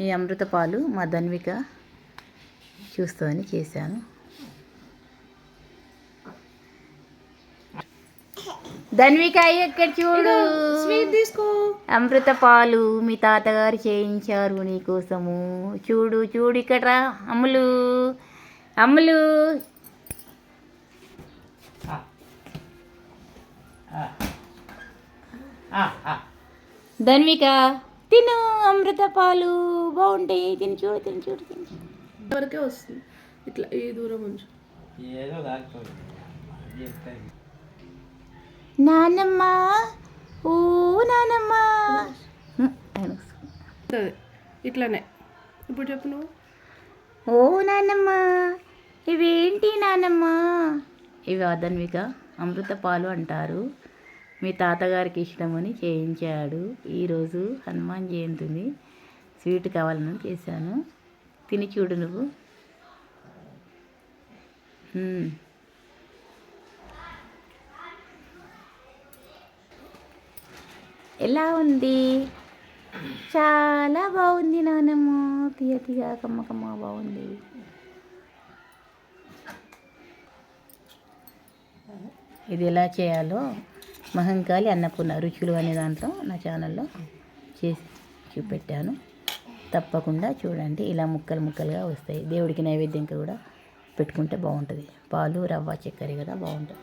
ఈ అమృత పాలు మా ధన్విక చూస్తుందని చేశాను. ధన్విక ఇక్కడ చూడు. స్వీట్ తీసుకో. అమృత పాలు మీ తాతగారు చేయించారు నీకోసము చూడు చూడు ఇక్కడ రా అమ్ములు. అమ్ములు. ధన్విక. తిను అమృత పాలు. బాగుంటాయి. తిని చూడు తిని చూడు తిని. చూడు. వరకే వస్తుంది. ఇట్లా ఈ దూరం ఉంచు. నానమ్మ ఓ నానమ్మ. ఇట్లానే. ఇప్పుడు చెప్పు నువ్వు. ఓ నానమ్మ. ఇవేంటి నానమ్మ? ఇవి అదన్విక అమృత పాలు అంటారు. మీ తాతగారికి ఇష్టమని చేయించాడు. ఈరోజు హనుమాన్ జయంతి ఉంది స్వీట్ కావాలని చేశాను. తిని చూడు నువ్వు. ఎలా ఉంది? చాలా బాగుంది నానమ్మ. తీయ తీయ కమ్మకమ్మ బాగుంది. ఇది ఎలా చేయాలో మహంకాళి అన్నపూర్ణ రుచులు అనే దాంట్లో నా ఛానల్లో చేసి చూపెట్టాను. తప్పకుండా చూడండి. ఇలా ముక్కలు ముక్కలుగా వస్తాయి. దేవుడికి నైవేద్యంగా కూడా పెట్టుకుంటే బాగుంటుంది. పాలు రవ్వ చక్కెర కదా బాగుంటుంది.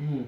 ఉమ్.